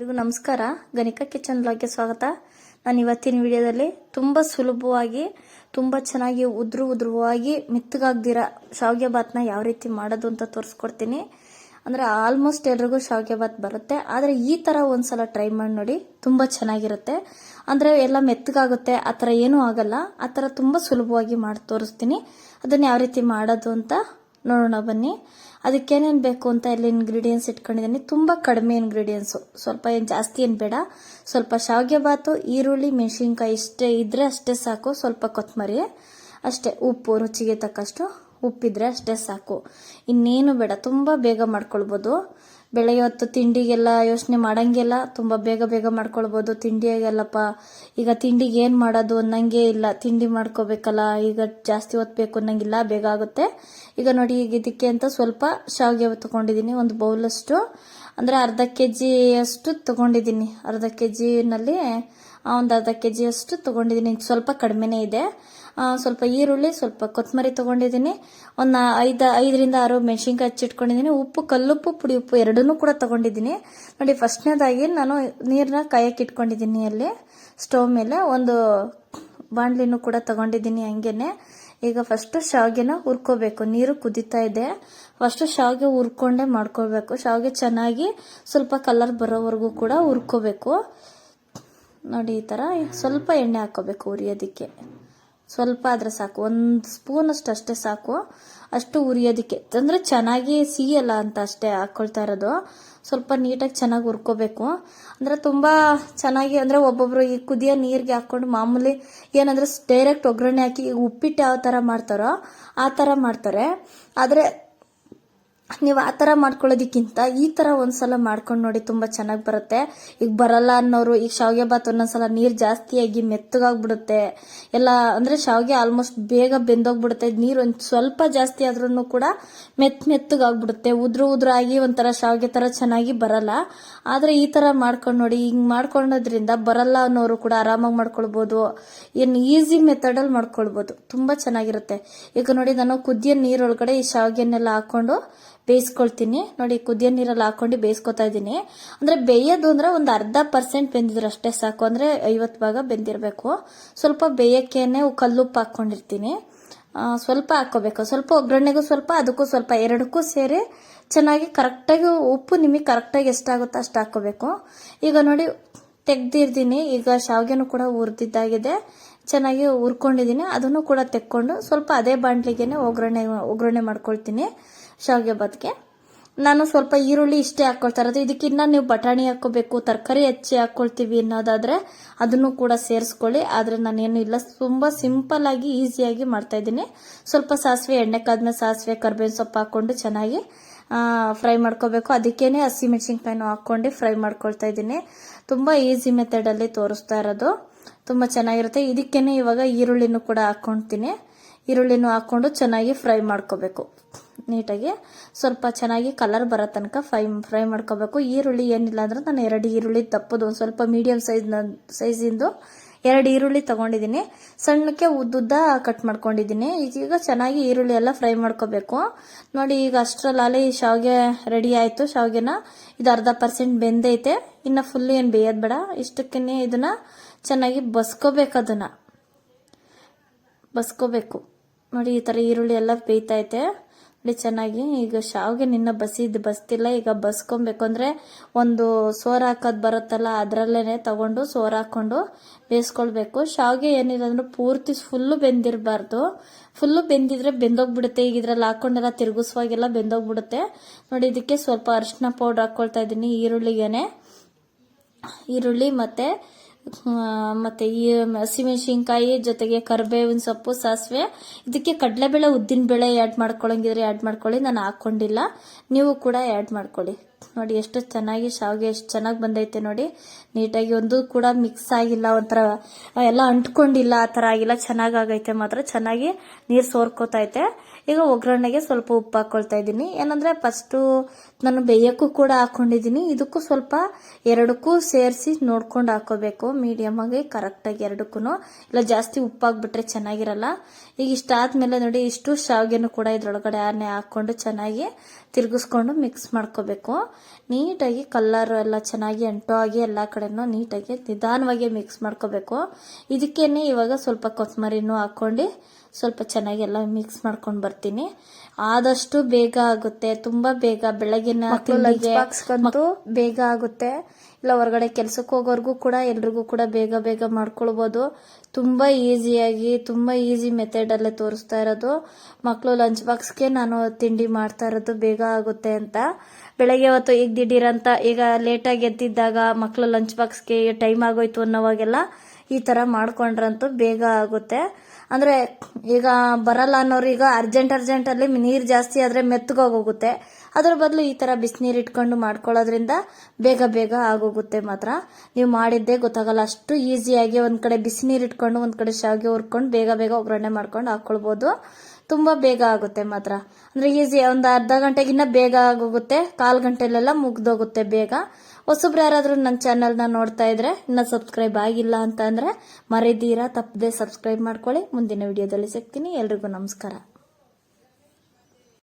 ಎಲ್ರಿಗೂ ನಮಸ್ಕಾರ. ಗಣಿಕಾ ಕಿಚನ್ ಬ್ಲಾಗ್ಗೆ ಸ್ವಾಗತ. ನಾನು ಇವತ್ತಿನ ವಿಡಿಯೋದಲ್ಲಿ ತುಂಬ ಸುಲಭವಾಗಿ, ತುಂಬ ಚೆನ್ನಾಗಿ ಉದ್ರು ಉದ್ರುವಾಗಿ ಮೆತ್ತಗಾಗ್ದಿರ ಶಾವಿಗೆ ಭಾತ್ನ ಯಾವ ರೀತಿ ಮಾಡೋದು ಅಂತ ತೋರಿಸ್ಕೊಡ್ತೀನಿ. ಅಂದರೆ ಆಲ್ಮೋಸ್ಟ್ ಎಲ್ರಿಗೂ ಶಾವಿಗೆ ಭಾತ್ ಬರುತ್ತೆ. ಆದರೆ ಈ ಥರ ಒಂದ್ಸಲ ಟ್ರೈ ಮಾಡಿ ನೋಡಿ ತುಂಬ ಚೆನ್ನಾಗಿರುತ್ತೆ. ಅಂದರೆ ಎಲ್ಲ ಮೆತ್ತಗಾಗುತ್ತೆ, ಆ ಥರ ಏನೂ ಆಗಲ್ಲ. ಆ ಥರ ತುಂಬ ಸುಲಭವಾಗಿ ಮಾಡಿ ತೋರಿಸ್ತೀನಿ. ಅದನ್ನು ಯಾವ ರೀತಿ ಮಾಡೋದು ಅಂತ ನೋಡೋಣ ಬನ್ನಿ. ಅದಕ್ಕೇನೇನು ಬೇಕು ಅಂತ ಇಲ್ಲಿ ಇಂಗ್ರೀಡಿಯೆಂಟ್ಸ್ ಇಟ್ಕೊಂಡಿದ್ದೀನಿ. ತುಂಬ ಕಡಿಮೆ ಇಂಗ್ರೀಡಿಯೆಂಟ್ಸು ಸ್ವಲ್ಪ ಏನು ಜಾಸ್ತಿ ಏನು ಬೇಡ. ಸ್ವಲ್ಪ ಶಾವಿಗೆ ಬಾತು ಈರುಳ್ಳಿ, ಮೆಣಸಿನ್ಕಾಯಿ ಇಷ್ಟೇ ಇದ್ದರೆ ಅಷ್ಟೇ ಸಾಕು. ಸ್ವಲ್ಪ ಕೊತ್ತಂಬರಿ ಅಷ್ಟೇ ಉಪ್ಪು, ರುಚಿಗೆ ತಕ್ಕಷ್ಟು ಉಪ್ಪಿದ್ರೆ ಅಷ್ಟೇ ಸಾಕು. ಇನ್ನೇನು ಬೇಡ. ತುಂಬ ಬೇಗ ಮಾಡ್ಕೊಳ್ಬೋದು. ಬೆಳಗ್ಗೆ ಹೊತ್ತು ತಿಂಡಿಗೆಲ್ಲ ಯೋಚನೆ ಮಾಡೋಂಗಿಲ್ಲ ತುಂಬ ಬೇಗ ಬೇಗ ಮಾಡ್ಕೊಳ್ಬೋದು. ತಿಂಡಿಯಾಗೆಲ್ಲಪ್ಪ, ಈಗ ತಿಂಡಿಗೆ ಏನು ಮಾಡೋದು ಅನ್ನಂಗೆ ಇಲ್ಲ. ತಿಂಡಿ ಮಾಡ್ಕೋಬೇಕಲ್ಲ, ಈಗ ಜಾಸ್ತಿ ಹೊತ್ತು ಬೇಕು ಅನ್ನಂಗಿಲ್ಲ, ಬೇಗ ಆಗುತ್ತೆ. ಈಗ ನೋಡಿ, ಈಗ ಇದಕ್ಕೆ ಅಂತ ಸ್ವಲ್ಪ ಶಾವಿಗೆ ತಗೊಂಡಿದ್ದೀನಿ, ಒಂದು ಬೌಲಷ್ಟು. ಅಂದರೆ ಅರ್ಧ ಕೆ ಜಿಯಷ್ಟು ತೊಗೊಂಡಿದ್ದೀನಿ. ಅರ್ಧ ಕೆ ಜಿನಲ್ಲಿ ಒಂದು ಅರ್ಧ ಕೆ ಜಿಯಷ್ಟು ತೊಗೊಂಡಿದ್ದೀನಿ. ಸ್ವಲ್ಪ ಕಡಿಮೆನೇ ಇದೆ. ಸ್ವಲ್ಪ ಈರುಳ್ಳಿ, ಸ್ವಲ್ಪ ಕೊತ್ತಂಬರಿ ತಗೊಂಡಿದ್ದೀನಿ. ಒಂದು ಐದು ಐದರಿಂದ ಆರು ಮೆಣಸಿನ್ಕಾಯಿ ಹಚ್ಚಿಟ್ಕೊಂಡಿದ್ದೀನಿ. ಉಪ್ಪು, ಕಲ್ಲುಪ್ಪು, ಪುಡಿ ಉಪ್ಪು ಎರಡನ್ನೂ ಕೂಡ ತಗೊಂಡಿದ್ದೀನಿ. ನೋಡಿ, ಫಸ್ಟ್ನೇದಾಗಿ ನಾನು ನೀರನ್ನ ಕಾಯಕ್ಕೆ ಇಟ್ಕೊಂಡಿದ್ದೀನಿ ಅಲ್ಲಿ ಸ್ಟವ್ ಮೇಲೆ. ಒಂದು ಬಾಣಲಿನೂ ಕೂಡ ತಗೊಂಡಿದ್ದೀನಿ ಹಂಗೇನೆ. ಈಗ ಫಸ್ಟ್ ಶಾವಿಗೆನ ಹುರ್ಕೋಬೇಕು. ನೀರು ಕುದೀತಾ ಇದೆ. ಫಸ್ಟ್ ಶಾವಿಗೆ ಹುರ್ಕೊಂಡೆ ಮಾಡ್ಕೋಬೇಕು ಶಾವಿಗೆ ಚೆನ್ನಾಗಿ ಸ್ವಲ್ಪ ಕಲರ್ ಬರೋವರೆಗೂ ಕೂಡ ಹುರ್ಕೋಬೇಕು. ನೋಡಿ, ಈ ಥರ ಸ್ವಲ್ಪ ಎಣ್ಣೆ ಹಾಕೋಬೇಕು ಉರಿಯೋದಕ್ಕೆ ಸ್ವಲ್ಪ ಆದರೆ ಸಾಕು. ಒಂದು ಸ್ಪೂನಷ್ಟು ಅಷ್ಟೇ ಸಾಕು. ಅಷ್ಟು ಉರಿಯೋದಕ್ಕೆ. ಅಂದರೆ ಚೆನ್ನಾಗಿ ಸಿಹಿಯಲ್ಲ ಅಂತ ಅಷ್ಟೇ ಹಾಕ್ಕೊಳ್ತಾ ಇರೋದು. ಸ್ವಲ್ಪ ನೀಟಾಗಿ ಚೆನ್ನಾಗಿ ಹುರ್ಕೋಬೇಕು. ಅಂದರೆ ತುಂಬ ಚೆನ್ನಾಗಿ, ಅಂದರೆ ಒಬ್ಬೊಬ್ರು ಈ ಕುದಿಯೋ ನೀರಿಗೆ ಹಾಕ್ಕೊಂಡು ಮಾಮೂಲಿ ಏನಂದ್ರೆ ಡೈರೆಕ್ಟ್ ಒಗ್ಗರಣೆ ಹಾಕಿ ಉಪ್ಪಿಟ್ಟು ಯಾವ ಥರ ಮಾಡ್ತಾರೋ ಆ ಥರ ಮಾಡ್ತಾರೆ. ಆದರೆ ನೀವು ಆ ಥರ ಮಾಡ್ಕೊಳ್ಳೋದಕ್ಕಿಂತ ಈ ಥರ ಒಂದ್ಸಲ ಮಾಡ್ಕೊಂಡು ನೋಡಿ ತುಂಬ ಚೆನ್ನಾಗಿ ಬರುತ್ತೆ. ಈಗ ಬರಲ್ಲ ಅನ್ನೋರು, ಈಗ ಶಾವಿಗೆ ಬಾತ್ ಒಂದೊಂದ್ಸಲ ನೀರು ಜಾಸ್ತಿಯಾಗಿ ಮೆತ್ತಗಾಗ್ಬಿಡುತ್ತೆ. ಎಲ್ಲ ಅಂದರೆ ಶಾವಿಗೆ ಆಲ್ಮೋಸ್ಟ್ ಬೇಗ ಬೆಂದೋಗ್ಬಿಡುತ್ತೆ. ನೀರು ಒಂದು ಸ್ವಲ್ಪ ಜಾಸ್ತಿ ಆದ್ರೂ ಕೂಡ ಮೆತ್ತ ಮೆತ್ತಗಾಗ್ಬಿಡುತ್ತೆ. ಉದ್ರು ಉದ್ರಾಗಿ ಒಂಥರ ಶಾವಿಗೆ ಥರ ಚೆನ್ನಾಗಿ ಬರಲ್ಲ. ಆದರೆ ಈ ಥರ ಮಾಡ್ಕೊಂಡು ನೋಡಿ, ಹಿಂಗೆ ಮಾಡ್ಕೊಳ್ಳೋದ್ರಿಂದ ಬರಲ್ಲ ಅನ್ನೋರು ಕೂಡ ಆರಾಮಾಗಿ ಮಾಡ್ಕೊಳ್ಬೋದು. ಏನು ಈಸಿ ಮೆಥಡಲ್ಲಿ ಮಾಡ್ಕೊಳ್ಬೋದು. ತುಂಬ ಚೆನ್ನಾಗಿರುತ್ತೆ. ಈಗ ನೋಡಿ ನಾನು ಕುದಿಯ ನೀರೊಳಗಡೆ ಈ ಶಾವಿಗೆನೆಲ್ಲ ಹಾಕೊಂಡು ಬೇಯಿಸ್ಕೊಳ್ತೀನಿ. ನೋಡಿ ಕುದಿಯೋ ನೀರಲ್ಲಿ ಹಾಕೊಂಡು ಬೇಯಿಸ್ಕೊತಾ ಇದ್ದೀನಿ. ಅಂದ್ರೆ ಬೇಯೋದು ಅಂದರೆ ಒಂದು ಅರ್ಧ ಪರ್ಸೆಂಟ್ ಬೆಂದಿದ್ರು ಅಷ್ಟೇ ಸಾಕು. ಅಂದ್ರೆ ಐವತ್ತು ಭಾಗ ಬೆಂದಿರಬೇಕು. ಸ್ವಲ್ಪ ಬೇಯಕ್ಕೇನೆ ಕಲ್ಲುಪ್ಪು ಹಾಕೊಂಡಿರ್ತೀನಿ ಆ, ಸ್ವಲ್ಪ ಹಾಕೋಬೇಕು ಸ್ವಲ್ಪ ಒಗ್ಗರಣೆಗೂ ಸ್ವಲ್ಪ ಅದಕ್ಕೂ ಸ್ವಲ್ಪ ಎರಡಕ್ಕೂ ಸೇರಿ ಚೆನ್ನಾಗಿ ಕರೆಕ್ಟಾಗಿ ಉಪ್ಪು ನಿಮಗೆ ಕರೆಕ್ಟಾಗಿ ಎಷ್ಟಾಗುತ್ತೋ ಅಷ್ಟು ಹಾಕೋಬೇಕು ಈಗ ನೋಡಿ ತೆಗ್ದಿರ್ತೀನಿ. ಈಗ ಶಾವಿಗೆನೂ ಕೂಡ ಹುರಿದಿದ್ದಾಗಿದೆ. ಚೆನ್ನಾಗಿ ಹುರ್ಕೊಂಡಿದ್ದೀನಿ. ಅದನ್ನು ಕೂಡ ತೆಕ್ಕೊಂಡು ಸ್ವಲ್ಪ ಅದೇ ಬಾಂಡ್ಲಿಗೆ ಒಗ್ಗರಣೆ ಒಗ್ಗರಣೆ ಮಾಡ್ಕೊಳ್ತೀನಿ. ಶಾವಿಗೆ ಬಾತ್ಗೆ ನಾನು ಸ್ವಲ್ಪ ಈರುಳ್ಳಿ ಇಷ್ಟೇ ಹಾಕ್ಕೊಳ್ತಾ ಇರೋದು. ಇದಕ್ಕಿನ್ನ ನೀವು ಬಟಾಣಿ ಹಾಕೋಬೇಕು ತರಕಾರಿ ಹೆಚ್ಚಿ ಹಾಕ್ಕೊಳ್ತೀವಿ ಅನ್ನೋದಾದ್ರೆ ಅದನ್ನು ಕೂಡ ಸೇರಿಸ್ಕೊಳ್ಳಿ. ಆದರೆ ನಾನೇನು ಇಲ್ಲ, ತುಂಬ ಸಿಂಪಲ್ ಆಗಿ ಈಸಿಯಾಗಿ ಮಾಡ್ತಾ ಇದ್ದೀನಿ. ಸ್ವಲ್ಪ ಸಾಸಿವೆ ಎಣ್ಣೆ ಕಾದ್ಮೇಲೆ ಸಾಸಿವೆ, ಕರ್ಬೇವಿನ ಸೊಪ್ಪು ಹಾಕೊಂಡು ಚೆನ್ನಾಗಿ ಫ್ರೈ ಮಾಡ್ಕೋಬೇಕು. ಅದಕ್ಕೇನೆ ಹಸಿ ಮೆಣಸಿನ್ಕಾಯಿನೂ ಹಾಕೊಂಡು ಫ್ರೈ ಮಾಡ್ಕೊಳ್ತಾ ಇದ್ದೀನಿ. ತುಂಬ ಈಸಿ ಮೆಥಡಲ್ಲಿ ತೋರಿಸ್ತಾ ಇರೋದು. ತುಂಬ ಚೆನ್ನಾಗಿರುತ್ತೆ. ಇದಕ್ಕೇನೆ ಇವಾಗ ಈರುಳ್ಳಿನೂ ಕೂಡ ಹಾಕ್ಕೊಳ್ತೀನಿ. ಈರುಳ್ಳಿನೂ ಹಾಕೊಂಡು ಚೆನ್ನಾಗಿ ಫ್ರೈ ಮಾಡ್ಕೋಬೇಕು. ನೀಟಾಗಿ ಸ್ವಲ್ಪ ಚೆನ್ನಾಗಿ ಕಲರ್ ಬರೋ ತನಕ ಫ್ರೈ ಫ್ರೈ ಮಾಡ್ಕೋಬೇಕು. ಈರುಳ್ಳಿ ಏನಿಲ್ಲ ಅಂದ್ರೆ ನಾನು ಎರಡು ಈರುಳ್ಳಿ ತಪ್ಪದು. ಒಂದು ಸ್ವಲ್ಪ ಮೀಡಿಯಮ್ ಸೈಜ್ ಸೈಜಿಂದು ಎರಡು ಈರುಳ್ಳಿ ತಗೊಂಡಿದ್ದೀನಿ. ಸಣ್ಣಕ್ಕೆ ಉದ್ದುದ್ದ ಕಟ್ ಮಾಡ್ಕೊಂಡಿದ್ದೀನಿ. ಈಗ ಚೆನ್ನಾಗಿ ಈರುಳ್ಳಿ ಎಲ್ಲ ಫ್ರೈ ಮಾಡ್ಕೋಬೇಕು. ನೋಡಿ, ಈಗ ಅಷ್ಟರಲ್ಲಿ ಈ ಶಾವಿಗೆ ರೆಡಿ ಆಯಿತು. ಶಾವಿಗೆನ ಇದು ಅರ್ಧ ಪರ್ಸೆಂಟ್ ಬೆಂದೈತೆ. ಇನ್ನು ಫುಲ್ ಏನು ಬೇಯೋದು ಬೇಡ. ಇಷ್ಟಕ್ಕೇ ಇದನ್ನ ಚೆನ್ನಾಗಿ ಬಸ್ಕೋಬೇಕು ಅದನ್ನ. ಬಸ್ಕೋಬೇಕು. ನೋಡಿ, ಈ ಥರ ಈರುಳ್ಳಿ ಎಲ್ಲ ಬೇಯ್ತೈತೆ ನೋಡಿ, ಚೆನ್ನಾಗಿ. ಈಗ ಶಾವಿಗೆ ನಿನ್ನ ಬಸಿದ್ದು ಬಸ್ತಿಲ್ಲ. ಈಗ ಬಸ್ಕೊಬೇಕು ಅಂದರೆ ಒಂದು ಸೋರ್ ಹಾಕೋದು ಬರುತ್ತಲ್ಲ ಅದರಲ್ಲೇ ತಗೊಂಡು ಸೋರ್ ಹಾಕ್ಕೊಂಡು ಬೇಯಿಸ್ಕೊಳ್ಬೇಕು. ಶಾವಿಗೆ ಏನಿಲ್ಲ ಅಂದ್ರೆ ಪೂರ್ತಿ ಫುಲ್ಲು ಬೆಂದಿರಬಾರ್ದು. ಫುಲ್ಲು ಬೆಂದಿದ್ರೆ ಬೆಂದೋಗ್ಬಿಡುತ್ತೆ. ಈಗ ಇದ್ರಲ್ಲಿ ಹಾಕೊಂಡೆಲ್ಲ ತಿರುಗಿಸುವಾಗೆಲ್ಲ ಬೆಂದೋಗ್ಬಿಡುತ್ತೆ. ನೋಡಿ, ಇದಕ್ಕೆ ಸ್ವಲ್ಪ ಅರಿಶಿನ ಪೌಡ್ರ್ ಹಾಕ್ಕೊಳ್ತಾ ಇದ್ದೀನಿ ಈರುಳ್ಳಿಗೇನೆ. ಈರುಳ್ಳಿ ಮತ್ತೆ ಮತ್ತೆ ಈ ಹಸಿಮೆಣಸಿನ್ಕಾಯಿ ಜೊತೆಗೆ ಕರಿಬೇವಿನ ಸೊಪ್ಪು, ಸಾಸಿವೆ, ಇದಕ್ಕೆ ಕಡಲೆಬೇಳೆ ಉದ್ದಿನಬೇಳೆ ಆ್ಯಡ್ ಮಾಡ್ಕೊಳಂಗಿದ್ರೆ ಆ್ಯಡ್ ಮಾಡ್ಕೊಳ್ಳಿ, ನಾನು ಹಾಕ್ಕೊಂಡಿಲ್ಲ ನೀವು ಕೂಡ ಆ್ಯಡ್ ಮಾಡ್ಕೊಳ್ಳಿ. ನೋಡಿ, ಎಷ್ಟು ಚೆನ್ನಾಗಿ ಶಾವಿಗೆ ಎಷ್ಟು ಚೆನ್ನಾಗಿ ಬಂದೈತೆ ನೋಡಿ. ನೀಟಾಗಿ ಒಂದು ಕೂಡ ಮಿಕ್ಸ್ ಆಗಿಲ್ಲ, ಒಂಥರ ಎಲ್ಲ ಅಂಟ್ಕೊಂಡಿಲ್ಲ, ಆ ಥರ ಆಗಿಲ್ಲ, ಚೆನ್ನಾಗಿ ಆಗೈತೆ ಮಾತ್ರ, ಚೆನ್ನಾಗಿ ನೀರು ಸೋರ್ಕೋತೈತೆ ಈಗ ಒಗ್ಗರಣೆಗೆ ಸ್ವಲ್ಪ ಉಪ್ಪು ಹಾಕ್ಕೊಳ್ತಾ ಇದ್ದೀನಿ. ಏನಂದರೆ ಫಸ್ಟು ನಾನು ಬೇಯಕ್ಕೂ ಕೂಡ ಹಾಕ್ಕೊಂಡಿದ್ದೀನಿ ಇದಕ್ಕೂ ಸ್ವಲ್ಪ ಎರಡಕ್ಕೂ ಸೇರಿಸಿ ನೋಡ್ಕೊಂಡು ಹಾಕೋಬೇಕು. ಮೀಡಿಯಮ್ ಆಗಿ ಕರೆಕ್ಟಾಗಿ ಎರಡಕ್ಕೂ ಇಲ್ಲ ಜಾಸ್ತಿ ಉಪ್ಪಾಗ್ಬಿಟ್ರೆ ಚೆನ್ನಾಗಿರಲ್ಲ. ಈಗ ಇಷ್ಟಾದ್ಮೇಲೆ ನೋಡಿ ಇಷ್ಟು ಶಾವಿಗೆನೂ ಕೂಡ ಇದ್ರೊಳಗಡೆ ಆನೆ ಹಾಕೊಂಡು ಚೆನ್ನಾಗಿ ತಿರುಗಿಸ್ಕೊಂಡು ಮಿಕ್ಸ್ ಮಾಡ್ಕೋಬೇಕು. ನೀಟಾಗಿ ಕಲ್ಲರ್ ಎಲ್ಲ ಚೆನ್ನಾಗಿ ಅಂಟೋ ಆಗಿ ಎಲ್ಲ ಕಡೆನೂ ನೀಟಾಗಿ ನಿಧಾನವಾಗಿ ಮಿಕ್ಸ್ ಮಾಡ್ಕೋಬೇಕು. ಇದಕ್ಕೇನೆ ಇವಾಗ ಸ್ವಲ್ಪ ಕೊತ್ತಂಬರಿನೂ ಹಾಕ್ಕೊಂಡು ಸ್ವಲ್ಪ ಚೆನ್ನಾಗಿ ಎಲ್ಲ ಮಿಕ್ಸ್ ಮಾಡ್ಕೊಂಡು ಬರ್ತೀನಿ. ಆದಷ್ಟು ಬೇಗ ಆಗುತ್ತೆ. ತುಂಬಾ ಬೇಗ ಬೆಳಗಿನ ಬೇಗ ಆಗುತ್ತೆ. ಇಲ್ಲ, ಹೊರಗಡೆ ಕೆಲ್ಸಕ್ಕೆ ಹೋಗೋರ್ಗೂ ಕೂಡ, ಎಲ್ರಿಗೂ ಕೂಡ ಬೇಗ ಬೇಗ ಮಾಡ್ಕೊಳ್ಬೋದು. ತುಂಬ ಈಸಿಯಾಗಿ ತುಂಬ ಈಸಿ ಮೆಥಡಲ್ಲೇ ತೋರಿಸ್ತಾ ಇರೋದು. ಮಕ್ಕಳು ಲಂಚ್ ಬಾಕ್ಸ್ಗೆ ನಾನು ತಿಂಡಿ ಮಾಡ್ತಾ ಇರೋದು, ಬೇಗ ಆಗುತ್ತೆ ಅಂತ. ಬೆಳಗ್ಗೆ ಹೊತ್ತು ಈಗ ದಿಢೀರಂತ ಈಗ ಲೇಟಾಗಿ ಎದ್ದಿದ್ದಾಗ ಮಕ್ಕಳು ಲಂಚ್ ಬಾಕ್ಸ್ಗೆ ಟೈಮ್ ಆಗೋಯ್ತು ಅನ್ನೋವಾಗೆಲ್ಲ ಈ ಥರ ಮಾಡ್ಕೊಂಡ್ರಂತೂ ಬೇಗ ಆಗುತ್ತೆ. ಅಂದರೆ ಈಗ ಬರಲ್ಲ ಅನ್ನೋರು ಈಗ ಅರ್ಜೆಂಟ್ ಅರ್ಜೆಂಟಲ್ಲಿ ನೀರು ಜಾಸ್ತಿ ಆದರೆ ಮೆತ್ತಗೋಗುತ್ತೆ. ಅದ್ರ ಬದಲು ಈ ಥರ ಬಿಸಿನೀರು ಇಟ್ಕೊಂಡು ಮಾಡ್ಕೊಳ್ಳೋದ್ರಿಂದ ಬೇಗ ಬೇಗ ಆಗೋಗುತ್ತೆ ಮಾತ್ರ. ನೀವು ಮಾಡಿದ್ದೇ ಗೊತ್ತಾಗಲ್ಲ. ಅಷ್ಟು ಈಸಿಯಾಗಿ ಒಂದು ಕಡೆ ಬಿಸಿನೀರು ಇಟ್ಕೊಂಡು, ಒಂದು ಕಡೆ ಶಾವಿಗೆ ಹುರ್ಕೊಂಡು ಬೇಗ ಬೇಗ ಒಗ್ಗರಣೆ ಮಾಡ್ಕೊಂಡು ಹಾಕ್ಕೊಳ್ಬೋದು ತುಂಬ ಬೇಗ ಆಗುತ್ತೆ ಮಾತ್ರ. ಅಂದರೆ ಈಸಿ ಒಂದು ಅರ್ಧ ಗಂಟೆಗಿನ್ನ ಬೇಗ ಆಗೋಗುತ್ತೆ. ಕಾಲು ಗಂಟೆಲೆಲ್ಲ ಮುಗ್ದೋಗುತ್ತೆ ಬೇಗ. ಹೊಸಬ್ರು ಯಾರಾದರೂ ನನ್ನ ಚಾನಲ್ನ ನೋಡ್ತಾ ಇದ್ರೆ ಇನ್ನೂ ಸಬ್ಸ್ಕ್ರೈಬ್ ಆಗಿಲ್ಲ ಅಂತ ಅಂದರೆ ಮರಿದೀರಾ, ತಪ್ಪದೆ ಸಬ್ಸ್ಕ್ರೈಬ್ ಮಾಡ್ಕೊಳ್ಳಿ. ಮುಂದಿನ ವಿಡಿಯೋದಲ್ಲಿ ಸಿಗ್ತೀನಿ. ಎಲ್ರಿಗೂ ನಮಸ್ಕಾರ.